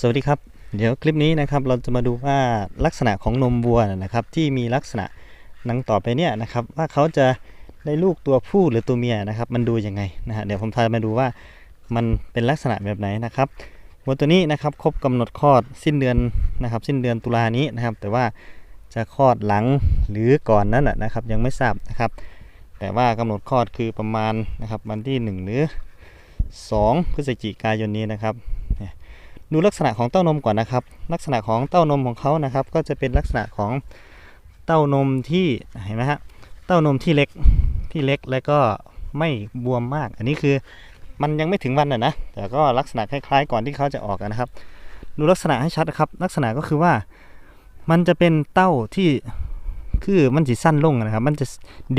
สวัสดีครับ เดี๋ยวคลิปนี้นะครับเราจะมาดูว่าลักษณะของนมวัวนะครับ ที่มีลักษณะนังต่อไปเนี่ยนะครับ ว่าเขาจะได้ลูกตัวผู้หรือตัวเมียนะครับ มันดูยังไงนะฮะเดี๋ยวผมพามาดูว่ามันเป็นลักษณะแบบไหนนะครับวัวตัวนี้นะครับครบกำหนดคลอดสิ้นเดือนนะครับ สิ้นเดือนตุลานี้นะครับ แต่ว่าจะคลอดหลังหรือก่อนนั้นนะครับ ยังไม่ทราบนะครับ แต่ว่ากำหนดคลอดคือประมาณนะครับวันที่ 1 หรือ 2 พฤศจิกายนนี้นะครับ ดูลักษณะของเต้านมก่อนนะครับ ลักษณะของเต้านมของเขานะครับ ก็จะเป็นลักษณะของเต้านมที่เห็นไหมฮะเต้านมที่เล็กที่เล็กและก็ไม่บวมมาก อันนี้คือมันยังไม่ถึงวันน่ะนะแต่ก็ลักษณะคล้ายๆก่อนที่เขาจะออกนะครับ ดูลักษณะให้ชัดนะครับ ลักษณะก็คือว่ามันจะเป็นเต้าที่คือมันจะสั้นลงนะครับ มันจะ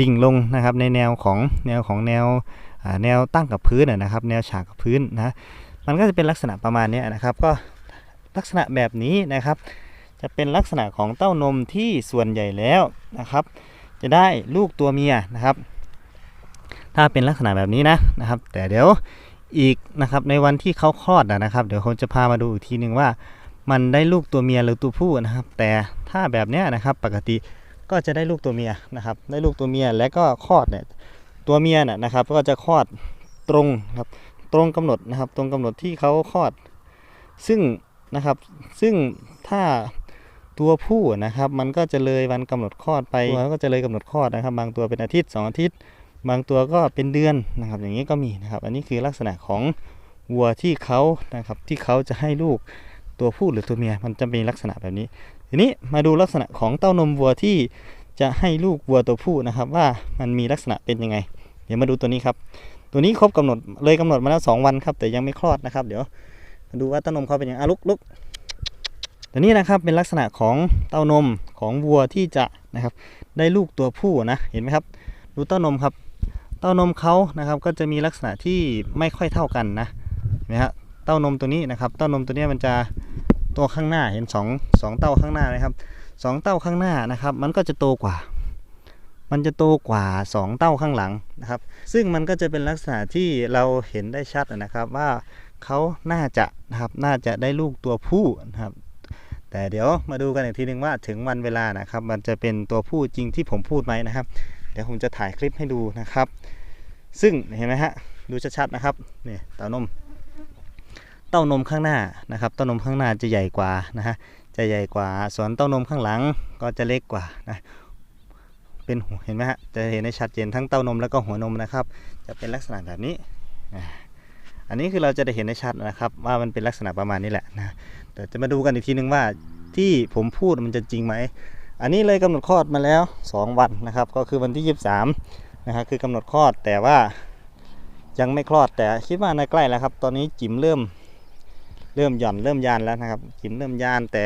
ดิ่งลงนะครับในแนวของแนวของแนวแนวตั้งกับพื้นนะนะครับ แนวฉากกับพื้นนะ มันก็จะเป็นลักษณะประมาณนี้นะครับ ก็ลักษณะแบบนี้นะครับ จะเป็นลักษณะของเต้านมที่ส่วนใหญ่แล้วนะครับ จะได้ลูกตัวเมียนะครับ ถ้าเป็นลักษณะแบบนี้นะนะครับ แต่เดี๋ยวอีกนะครับในวันที่เขาคลอดนะครับ เดี๋ยวผมจะพามาดูอีกทีหนึ่งว่า มันได้ลูกตัวเมียหรือตัวผู้นะครับ แต่ถ้าแบบนี้นะครับปกติก็จะได้ลูกตัวเมียนะครับ ได้ลูกตัวเมียและก็คลอดเนี่ยตัวเมียน่ะนะครับ ก็จะคลอดตรงครับ ตรงกำหนดนะครับ ตรงกำหนดที่เขาคลอด ซึ่งนะครับ ซึ่งถ้าตัวผู้นะครับ มันก็จะเลยวันกำหนดคลอดไปตัวก็จะเลยกำหนดคลอดนะครับ บางตัวเป็นอาทิตย์สองอาทิตย์ บางตัวก็เป็นเดือนนะครับ อย่างนี้ก็มีนะครับ อันนี้คือลักษณะของวัวที่เขานะครับ ที่เขาจะให้ลูกตัวผู้หรือตัวเมีย มันจะมีลักษณะแบบนี้ ทีนี้มาดูลักษณะของเต้านมวัวที่จะให้ลูกวัวตัวผู้นะครับ ว่ามันมีลักษณะเป็นยังไง เดี๋ยวมาดูตัวนี้ครับ ตัวนี้ครบกำหนดเลยกำหนดมาแล้วสองวันครับ แต่ยังไม่คลอดนะครับ เดี๋ยวดูว่าเต้านมเขาเป็นยังไงอะลุกลุกตัวนี้นะครับเป็นลักษณะของเต้านมของวัวที่จะนะครับ ได้ลูกตัวผู้นะเห็นไหมครับ ดูเต้านมครับ เต้านมเขานะครับ ก็จะมีลักษณะที่ไม่ค่อยเท่ากันนะเห็นไหมฮะเต้านมตัวนี้นะครับเต้านมตัวนี้มันจะตัวข้างหน้าเห็นสองสองเต้าข้างหน้าไหมครับสองเต้าข้างหน้านะครับ มันก็จะโตกว่า มันจะโตกว่า 2 เต้าข้างหลังนะครับ ซึ่งมันก็จะเป็นลักษณะที่เราเห็นได้ชัดนะครับว่าเขาน่าจะนะครับน่าจะได้ลูกตัวผู้นะครับ แต่เดี๋ยวมาดูกันอีกทีหนึ่งว่าถึงวันเวลานะครับ มันจะเป็นตัวผู้จริงที่ผมพูดไหมนะครับ เดี๋ยวผมจะถ่ายคลิปให้ดูนะครับ ซึ่งเห็นไหมฮะดูชัดๆนะครับนี่เต้านม เต้านมข้างหน้านะครับเต้านมข้างหน้าจะใหญ่กว่านะฮะจะใหญ่กว่าส่วนเต้านมข้างหลังก็จะเล็กกว่านะ เป็นหัวเห็นไหมฮะจะเห็นได้ชัดเจนทั้งเต้านมแล้วก็หัวนมนะครับ จะเป็นลักษณะแบบนี้ อันนี้คือเราจะได้เห็นได้ชัดนะครับว่ามันเป็นลักษณะประมาณนี้แหละนะแต่จะมาดูกันอีกทีนึงว่าที่ผมพูดมันจะจริงไหมอันนี้เลยกำหนดคลอดมาแล้ว 2 วันนะครับ ก็คือวันที่ 23นะครับคือกำหนดคลอดแต่ว่ายังไม่คลอดแต่คิดว่าในใกล้แล้วครับ ตอนนี้จิ๋มเริ่มเริ่มหย่อนเริ่มยานแล้วนะครับจิ๋มเริ่มยานแต่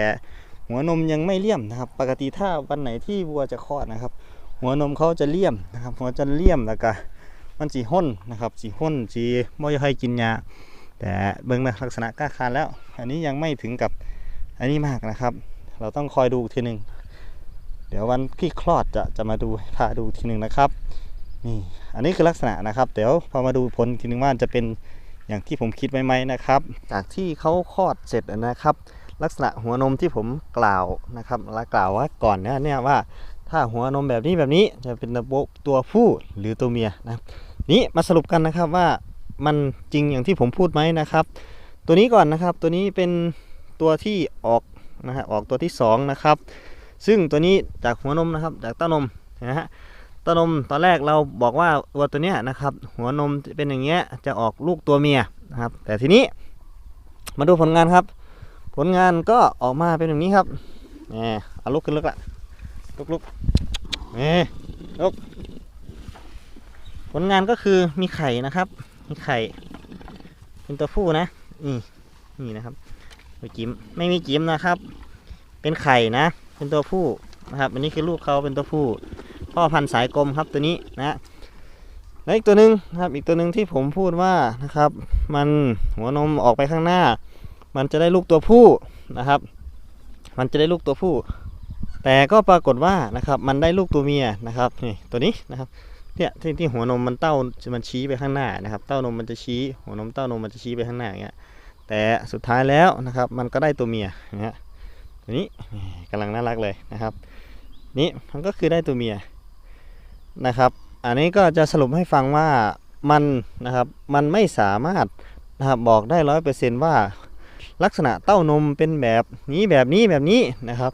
หัวนมยังไม่เลี่ยมนะครับ ปกติถ้าวันไหนที่วัวจะคลอดนะครับ หัวนมเขาจะเลี่ยมนะครับหัวจะเลี่ยมแล้วก็มันสีห้นนะครับสีห้นสีไม่ค่อยกินยาแต่เบื้องลักษณะก้าคานแล้ว อันนี้ยังไม่ถึงกับอันนี้มากนะครับ เราต้องคอยดูทีหนึ่งเดี๋ยววันที่คลอดจะจะมาดูพาดูทีหนึ่งนะครับนี่อันนี้คือลักษณะนะครับ เดี๋ยวพอมาดูผลทีหนึ่งว่าจะเป็นอย่างที่ผมคิดไว้ไหมนะครับ จากที่เขาคลอดเสร็จนะครับ ลักษณะหัวนมที่ผมกล่าวนะครับและกล่าวว่าก่อนหน้าเนี่ยว่า ถ้าหัวนมแบบนี้แบบนี้จะเป็นระบบตัวผู้หรือตัวเมียนะนี้มาสรุปกันนะครับว่ามันจริงอย่างที่ผมพูดไหมนะครับ ตัวนี้ก่อนนะครับตัวนี้เป็นตัวที่ออกนะฮะออกตัวที่สองนะครับซึ่งตัวนี้จากหัวนมนะครับจากเต้านมนะฮะเต้านมตอนแรกเราบอกว่าวัวตัวเนี้ยนะครับ หัวนมเป็นอย่างเงี้ยจะออกลูกตัวเมียนะครับ แต่ทีนี้มาดูผลงานครับ ผลงานก็ออกมาเป็นแบบนี้ครับแหมเอาลุกขึ้นลุกละ ลุกลุกแหมลุกผลงานก็คือมีไข่นะครับ มีไข่ เป็นตัวผู้นะ นี่ นี่นะครับไม่จิ้ม ไม่มีจิ้มนะครับ เป็นไข่นะ เป็นตัวผู้นะครับ อันนี้คือลูกเขาเป็นตัวผู้ พ่อพันธุ์สายกลมครับตัวนี้นะและอีกตัวหนึ่งนะครับ อีกตัวหนึ่งที่ผมพูดว่านะครับ มันหัวนมออกไปข้างหน้า มันจะได้ลูกตัวผู้นะครับ มันจะได้ลูกตัวผู้ แต่ก็ปรากฏว่านะครับมันได้ลูกตัวเมียนะครับนี่ตัวนี้นะครับเนี่ยที่ที่หัวนมมันเต้ามันชี้ไปข้างหน้านะครับ เต้านมมันจะชี้ หัวนมเต้านมมันจะชี้ไปข้างหน้าอย่างเงี้ยแต่สุดท้ายแล้วนะครับ มันก็ได้ตัวเมียนะฮะตัวนี้กำลังน่ารักเลยนะครับ นี่มันก็คือได้ตัวเมียนะครับ อันนี้ก็จะสรุปให้ฟังว่ามันนะครับมันไม่สามารถนะครับบอกได้ร้อยเปอร์เซนต์ว่า ลักษณะเต้านมเป็นแบบนี้แบบนี้แบบนี้นะครับ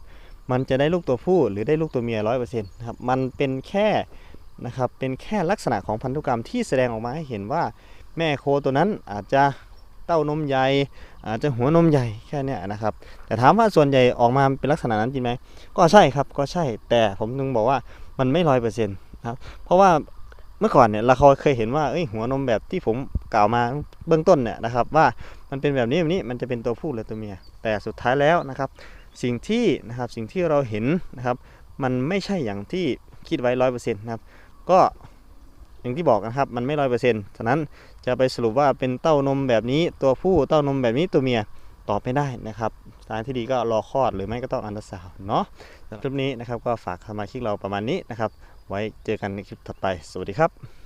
มันจะได้ลูกตัวผู้หรือได้ลูกตัวเมียร้อยเปอร์เซ็นต์นะครับมันเป็นแค่นะครับเป็นแค่ลักษณะของพันธุกรรมที่แสดงออกมาให้เห็นว่าแม่โคตัวนั้นอาจจะเต้านมใหญ่อาจจะหัวนมใหญ่แค่นี้นะครับ แต่ถามว่าส่วนใหญ่ออกมาเป็นลักษณะนั้นจริงไหมก็ใช่ครับก็ใช่แต่ผมถึงบอกว่ามันไม่ร้อยเปอร์เซ็นต์ครับเพราะว่าเมื่อก่อนเนี่ยเราเคยเห็นว่าเอ้ยหัวนมแบบที่ผมกล่าวมาเบื้องต้นเนี่ยนะครับว่ามันเป็นแบบนี้แบบนี้มันจะเป็นตัวผู้หรือตัวเมีย แต่สุดท้ายแล้วนะครับ สิ่งที่นะครับสิ่งที่เราเห็นนะครับ มันไม่ใช่อย่างที่คิดไว้ร้อยเปอร์เซ็นต์นะครับ ก็อย่างที่บอกนะครับมันไม่ร้อยเปอร์เซ็นต์ฉะนั้นจะไปสรุปว่าเป็นเต้านมแบบนี้ตัวผู้เต้านมแบบนี้ตัวเมียตอบไม่ได้นะครับทางที่ดีก็รอคลอดหรือไม่ก็ต้องอันตราซาวเนาะคลิปนี้นะครับก็ฝากสมาชิกเราประมาณนี้นะครับ ไว้เจอกันในคลิปถัดไป สวัสดีครับ